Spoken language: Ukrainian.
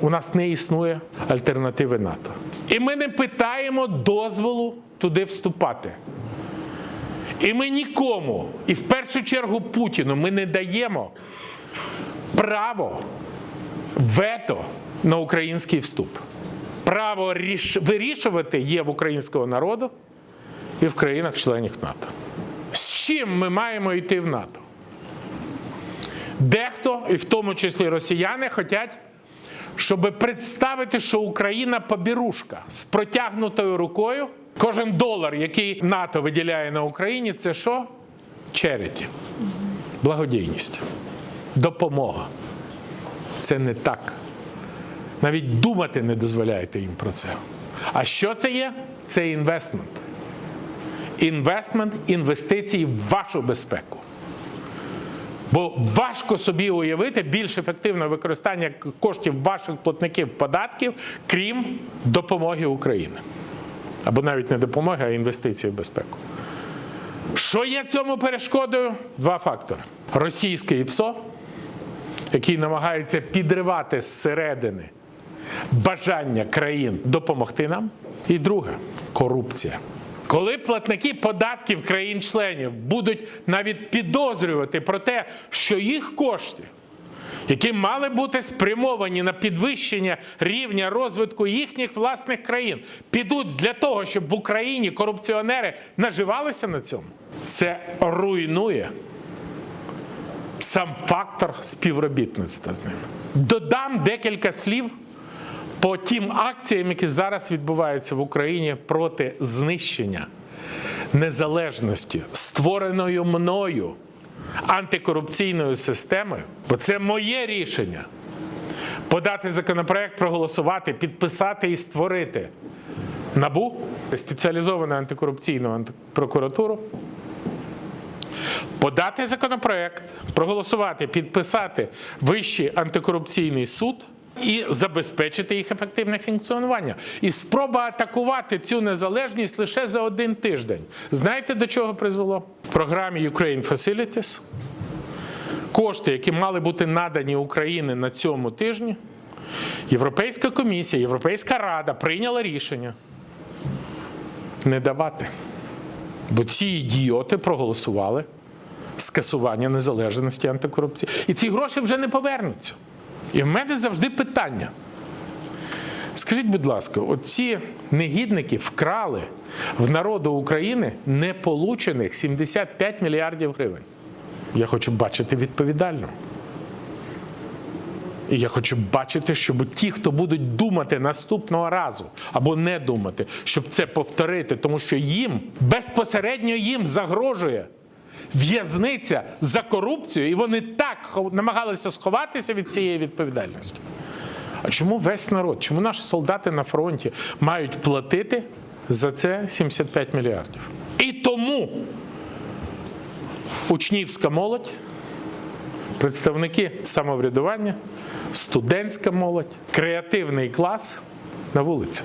у нас не існує альтернативи НАТО. І ми не питаємо дозволу туди вступати. І ми нікому, і в першу чергу Путіну, ми не даємо право вето на український вступ. Право ріш- вирішувати є в українського народу і в країнах-членів НАТО. З чим ми маємо йти в НАТО? Дехто, і в тому числі росіяни, хочуть, щоб представити, що Україна побірушка з протягнутою рукою. Кожен долар, який НАТО виділяє на Україні, це що? Череті. Благодійність. Допомога. Це не так. Навіть думати не дозволяєте їм про це. А що це є? Це інвестмент. Інвестмент, інвестиції в вашу безпеку. Бо важко собі уявити більш ефективне використання коштів ваших платників податків, крім допомоги Україні. Або навіть не допомоги, а інвестиції в безпеку. Що є цьому перешкодою? Два фактори: російське ІПСО, який намагається підривати зсередини бажання країн допомогти нам. І друге корупція. Коли платники податків країн-членів будуть навіть підозрювати про те, що їх кошти, які мали бути спрямовані на підвищення рівня розвитку їхніх власних країн, підуть для того, щоб в Україні корупціонери наживалися на цьому, це руйнує сам фактор співробітництва з ними. Додам декілька слів по тим акціям, які зараз відбуваються в Україні проти знищення незалежності, створеною мною антикорупційною системою, бо це моє рішення подати законопроект, проголосувати, підписати і створити набу спеціалізовану антикорупційну антипрокуратуру. Подати законопроект, проголосувати, підписати Вищий антикорупційний суд і забезпечити їх ефективне функціонування. І спроба атакувати цю незалежність лише за один тиждень. Знаєте, до чого призвело? В програмі Ukraine Facilities кошти, які мали бути надані Україні на цьому тижні, Європейська комісія, Європейська рада прийняла рішення не давати. Бо ці ідіоти проголосували скасування незалежності антикорупції. І ці гроші вже не повернуться. І в мене завжди питання. Скажіть, будь ласка, оці негідники вкрали в народу України неполучених 75 мільярдів гривень. Я хочу бачити відповідально. І я хочу бачити, щоб ті, хто будуть думати наступного разу або не думати, щоб це повторити, тому що їм безпосередньо їм загрожує в'язниця за корупцію, і вони так намагалися сховатися від цієї відповідальності. А чому весь народ, чому наші солдати на фронті мають платити за це 75 мільярдів? І тому учнівська молодь представники самоврядування, студентська молодь, креативний клас на вулиці.